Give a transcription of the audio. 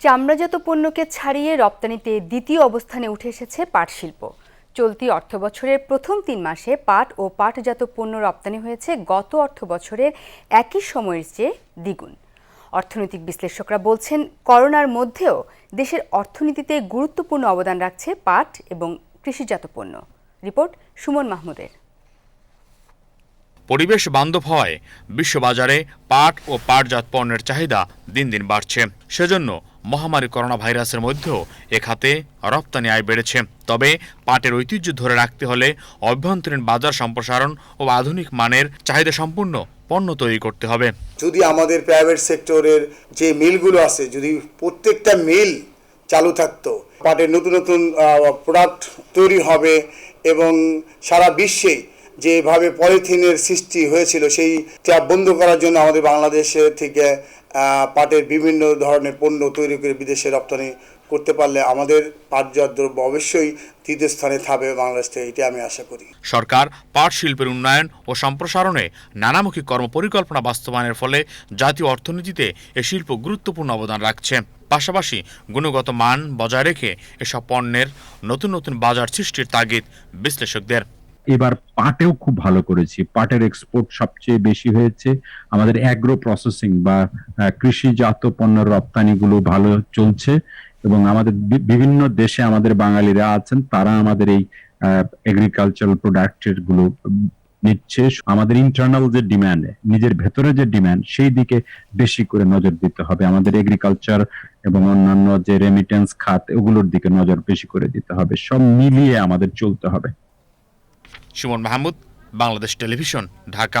চামড়াজাত পণ্যকে ছাড়িয়ে রপ্তানিতে দ্বিতীয় অবস্থানে উঠে এসেছে পাট শিল্প চলতি অর্থবছরের প্রথম তিন মাসে পাট ও পাটজাত পণ্য রপ্তানি হয়েছে গত অর্থবছরের একই সময়ের চেয়ে দ্বিগুণ। অর্থনৈতিক বিশ্লেষকরা বলছেন, করোনার মধ্যেও দেশের অর্থনীতিতে গুরুত্বপূর্ণ অবদান রাখছে পাট এবং কৃষিজাত পণ্য। রিপোর্ট সুমন মাহমুদের। পরিবেশ বান্ধব হওয়ায় বিশ্ববাজারে পাট ও পাটজাত পণ্যের চাহিদা দিন দিন বাড়ছে। সেজন্য মহামারী করোনা ভাইরাসের মধ্যেও এ খাতে রপ্তানি আয় বেড়েছে। তবে পাটের ঐতিহ্য ধরে রাখতে হলে অভ্যন্তরীণ বাজার সম্প্রসারণ ও আধুনিক মানের চাহিদা সম্পূর্ণ পণ্য তৈরি করতে হবে। যদি আমাদের প্রাইভেট সেক্টরের যে মিলগুলো আছে, যদি প্রত্যেকটা মিল চালু থাকতো, পাটের নতুন নতুন প্রোডাক্ট তৈরি হবে এবং সারা যেভাবে পলিথিনের সৃষ্টি হয়েছিল, সেই ট্যাপ বন্ধ করার জন্য আমাদের বাংলাদেশে থেকে পাটের বিভিন্ন ধরনের পণ্য তৈরি করে বিদেশে রপ্তানি করতে পারলে আমাদের পাটজাত দ্রব্য অবশ্যই তৃতীয় স্থানে থাকবে বাংলাদেশ থেকে এটি আমি আশা করি। সরকার পাট শিল্পের উন্নয়ন ও সম্প্রসারণে নানামুখী কর্মপরিকল্পনা বাস্তবায়নের ফলে জাতীয় অর্থনীতিতে এ শিল্প গুরুত্বপূর্ণ অবদান রাখছে। পাশাপাশি গুণগত মান বজায় রেখে এসব পণ্যের নতুন নতুন বাজার সৃষ্টির তাগিদ বিশ্লেষকদের। এবার পাটেও খুব ভালো করেছি। পাটের এক্সপোর্ট সবচেয়ে বেশি হয়েছে। আমাদের অ্যাগ্রো প্রসেসিং বা কৃষিজাত পণ্যের রপ্তানিগুলো ভালো চলছে এবং আমাদের বিভিন্ন দেশে আমাদের বাঙালিরা আছেন, তারা আমাদের এই এগ্রিকালচারাল প্রোডাক্টেরগুলো নিচ্ছে। আমাদের ইন্টারনাল যে ডিম্যান্ড নিজের ভেতরে যে ডিম্যান্ড সেই দিকে বেশি করে নজর দিতে হবে। আমাদের এগ্রিকালচার এবং অন্যান্য যে রেমিটেন্স খাত, ওগুলোর দিকে নজর বেশি করে দিতে হবে। সব মিলিয়ে আমাদের চলতে হবে। সুমন মাহমুদ বাংলাদেশ টেলিভিশন ঢাকা।